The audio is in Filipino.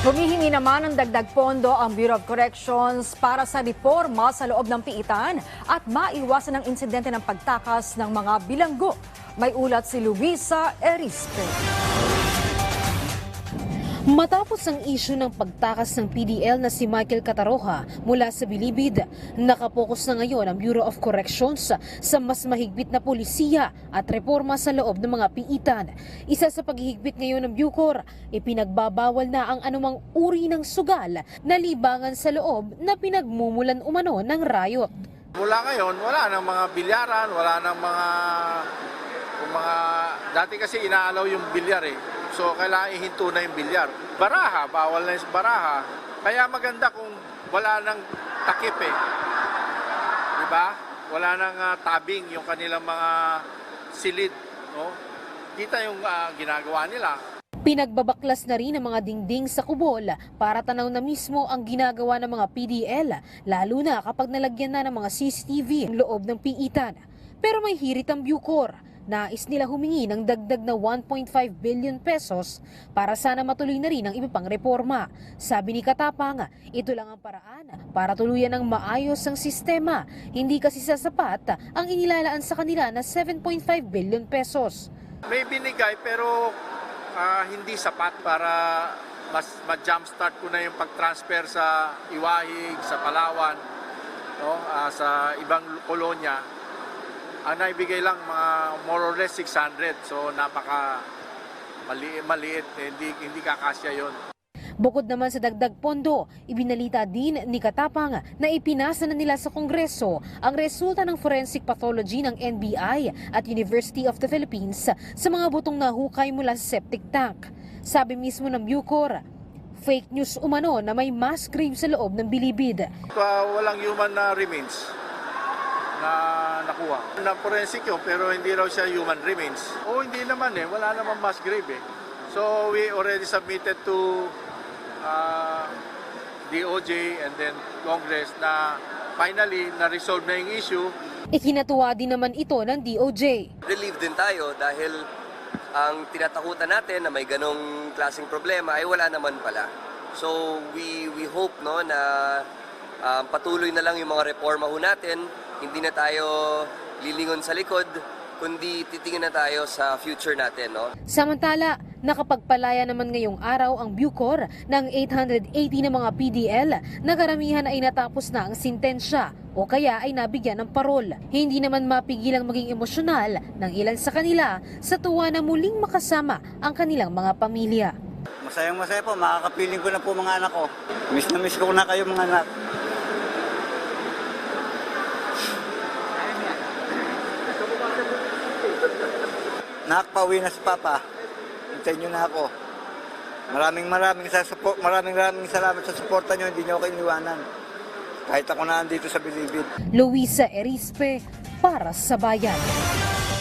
Humihingi naman ng dagdag pondo ang Bureau of Corrections para sa reforma sa loob ng piitan at maiwasan ang insidente ng pagtakas ng mga bilanggo. May ulat si Luisa Erispe. Matapos ang isyu ng pagtakas ng PDL na si Michael Cataroha mula sa Bilibid, nakapokus na ngayon ang Bureau of Corrections sa mas mahigpit na polisiya at reforma sa loob ng mga piitan. Isa sa paghihigpit ngayon ng Bucor, ipinagbabawal na ang anumang uri ng sugal na libangan sa loob na pinagmumulan umano ng riot. Mula ngayon, wala nang mga bilyaran, wala nang mga mga dati kasi inaalaw yung bilyar eh. So kailangan ihinto na yung bilyar. Baraha, bawal na yung baraha. Kaya maganda kung wala nang takip eh. 'Di ba? Wala nang ah, tabing yung kanilang mga silid, no? Kita yung ah, ginagawa nila. Pinagbabaklas na rin ang mga dingding sa kubol para tanaw na mismo ang ginagawa ng mga PDL, lalo na kapag nalagyan na ng mga CCTV ang loob ng piitan. Pero may hirit ang Bucor. Nais nila humingi ng dagdag na 1.5 billion pesos para sana matuloy na rin ang iba pang reforma. Sabi ni Katapang, ito lang ang paraan para tuluyan ng maayos ang sistema. Hindi kasi sasapat ang inilalaan sa kanila na 7.5 billion pesos. May binigay pero ah, hindi sapat para mas ma-jumpstart ko na yung pag-transfer sa Iwahig, sa Palawan, no, ah, sa ibang kolonya. Ang naibigay lang mga more or less 600. So napaka mali maliit, hindi hindi kakasya 'yon. Bukod naman sa dagdag pondo, ibinalita din ni Katapang na ipinasa na nila sa Kongreso ang resulta ng forensic pathology ng NBI at University of the Philippines sa mga butong nahukay mula sa septic tank. Sabi mismo ng Bucor, fake news umano na may mass grave sa loob ng bilibid. Pa, walang human na remains na nakuha. Na forensic yun, pero hindi raw siya human remains. O hindi naman eh, wala naman mass grave eh. So we already submitted to uh, DOJ and then Congress na finally na-resolve na yung issue. Ikinatuwa din naman ito ng DOJ. relieved din tayo dahil ang tinatakutan natin na may ganong klaseng problema ay wala naman pala. So we we hope no na um, patuloy na lang yung mga reforma ho natin, hindi na tayo lilingon sa likod, kundi titingin na tayo sa future natin, no? Samantala, nakapagpalaya naman ngayong araw ang Bucor ng 880 na mga PDL na karamihan ay natapos na ang sintensya o kaya ay nabigyan ng parol. Hindi naman mapigilang maging emosyonal ng ilan sa kanila sa tuwa na muling makasama ang kanilang mga pamilya. Masayang masaya po, makakapiling ko na po mga anak ko. Miss na miss ko na kayo mga anak. Nakakapauwi na si Papa. Hintayin niyo na ako. Maraming maraming sa support, maraming maraming salamat sa suporta niyo, hindi niyo ako iniwanan. Kahit ako na andito sa Bilibid. Luisa Erispe para sa Bayan.